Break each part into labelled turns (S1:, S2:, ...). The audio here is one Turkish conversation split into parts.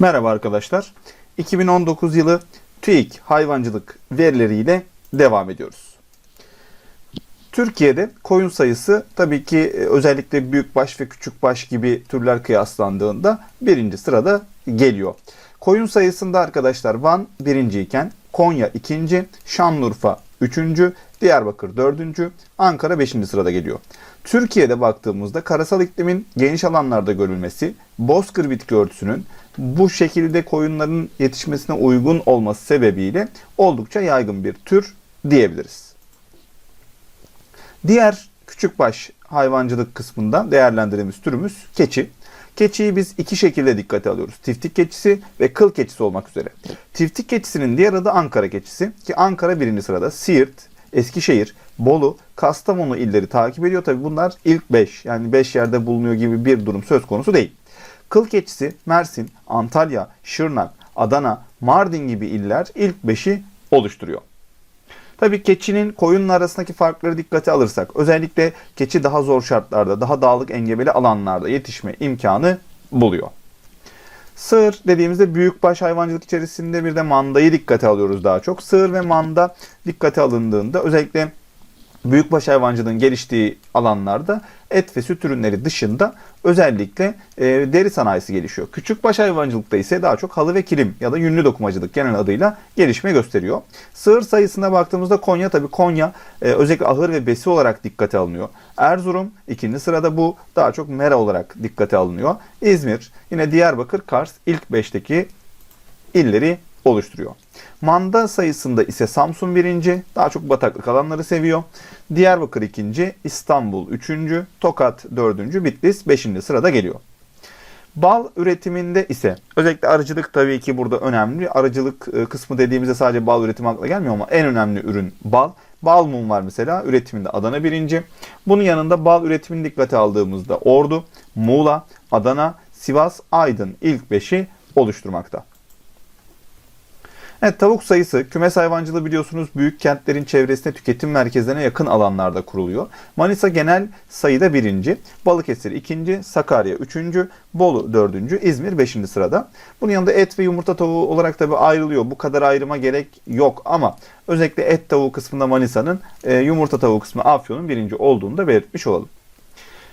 S1: Merhaba arkadaşlar. 2019 yılı TÜİK hayvancılık verileriyle devam ediyoruz. Türkiye'de koyun sayısı tabii ki e, özellikle büyükbaş ve küçükbaş gibi türler kıyaslandığında birinci sırada geliyor. Koyun sayısında arkadaşlar Van birinci iken Konya ikinci, Şanlıurfa üçüncü, Diyarbakır dördüncü, Ankara beşinci sırada geliyor. Türkiye'de baktığımızda karasal iklimin geniş alanlarda görülmesi, bozkır bitki örtüsünün bu şekilde koyunların yetişmesine uygun olması sebebiyle oldukça yaygın bir tür diyebiliriz. Diğer küçükbaş hayvancılık kısmında değerlendirdiğimiz türümüz keçi. Keçiyi biz iki şekilde dikkate alıyoruz. Tiftik keçisi ve kıl keçisi olmak üzere. Tiftik keçisinin diğer adı Ankara keçisi ki Ankara birinci sırada. Siirt, Eskişehir, Bolu, Kastamonu illeri takip ediyor. Tabi bunlar ilk 5 yani 5 yerde bulunuyor gibi bir durum söz konusu değil. Kıl keçisi Mersin, Antalya, Şırnak, Adana, Mardin gibi iller ilk 5'i oluşturuyor. Tabii keçinin koyunun arasındaki farkları dikkate alırsak özellikle keçi daha zor şartlarda, daha dağlık engebeli alanlarda yetişme imkanı buluyor. Sığır dediğimizde büyükbaş hayvancılık içerisinde bir de mandayı dikkate alıyoruz daha çok. Sığır ve manda dikkate alındığında özellikle büyükbaş hayvancılığın geliştiği alanlarda et ve süt ürünleri dışında özellikle e, deri sanayisi gelişiyor. Küçükbaş hayvancılıkta ise daha çok halı ve kilim ya da yünlü dokumacılık genel adıyla gelişme gösteriyor. Sığır sayısına baktığımızda Konya tabii Konya e, özellikle ahır ve besi olarak dikkate alınıyor. Erzurum ikinci sırada bu daha çok mera olarak dikkate alınıyor. İzmir yine Diyarbakır Kars ilk 5'teki illeri oluşturuyor. Manda sayısında ise Samsun birinci, daha çok bataklık alanları seviyor. Diyarbakır ikinci, İstanbul üçüncü, Tokat dördüncü, Bitlis beşinci sırada geliyor. Bal üretiminde ise özellikle arıcılık tabii ki burada önemli. Arıcılık e, kısmı dediğimizde sadece bal üretimi akla gelmiyor ama en önemli ürün bal. Bal mum var mesela üretiminde Adana birinci. Bunun yanında bal üretimini dikkate aldığımızda Ordu, Muğla, Adana, Sivas, Aydın ilk beşi oluşturmakta. Evet tavuk sayısı kümes hayvancılığı biliyorsunuz büyük kentlerin çevresine tüketim merkezlerine yakın alanlarda kuruluyor. Manisa genel sayıda birinci, Balıkesir ikinci, Sakarya üçüncü, Bolu dördüncü, İzmir beşinci sırada. Bunun yanında et ve yumurta tavuğu olarak tabi ayrılıyor. Bu kadar ayrıma gerek yok ama özellikle et tavuğu kısmında Manisa'nın, e, yumurta tavuğu kısmı Afyon'un birinci olduğunu da belirtmiş olalım.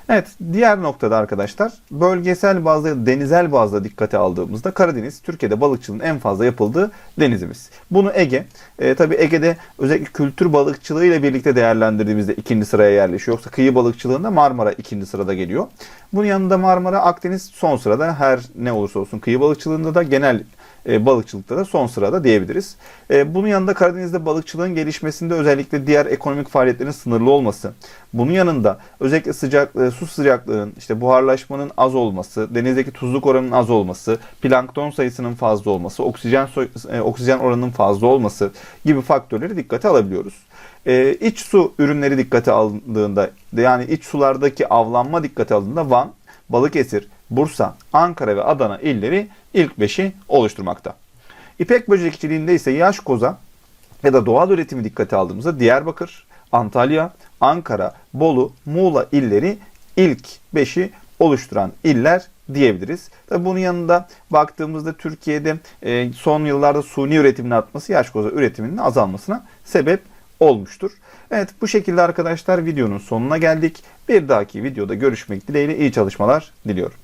S1: Evet, diğer noktada arkadaşlar bölgesel bazda, denizel bazda dikkate aldığımızda Karadeniz Türkiye'de balıkçılığın en fazla yapıldığı denizimiz. Bunu Ege, e, tabii Ege'de özellikle kültür balıkçılığı ile birlikte değerlendirdiğimizde ikinci sıraya yerleşiyor. Yoksa kıyı balıkçılığında Marmara ikinci sırada geliyor. Bunun yanında Marmara, Akdeniz son sırada her ne olursa olsun kıyı balıkçılığında da genel e, balıkçılıkta da son sırada diyebiliriz. E, bunun yanında Karadeniz'de balıkçılığın gelişmesinde özellikle diğer ekonomik faaliyetlerin sınırlı olması, bunun yanında özellikle sıcak e, su sıcaklığının işte buharlaşmanın az olması, denizdeki tuzluk oranının az olması, plankton sayısının fazla olması, oksijen soy- e, oksijen oranının fazla olması gibi faktörleri dikkate alabiliyoruz. E, iç su ürünleri dikkate alındığında yani iç sulardaki avlanma dikkate alındığında Van, Balıkesir, Bursa, Ankara ve Adana illeri ilk 5'i oluşturmakta. İpek böcekçiliğinde ise yaş koza ya da doğal üretimi dikkate aldığımızda Diyarbakır, Antalya, Ankara, Bolu, Muğla illeri ilk 5'i oluşturan iller diyebiliriz. Tabi bunun yanında baktığımızda Türkiye'de e, son yıllarda suni üretimin artması yaş koza üretiminin azalmasına sebep olmuştur. Evet bu şekilde arkadaşlar videonun sonuna geldik. Bir dahaki videoda görüşmek dileğiyle iyi çalışmalar diliyorum.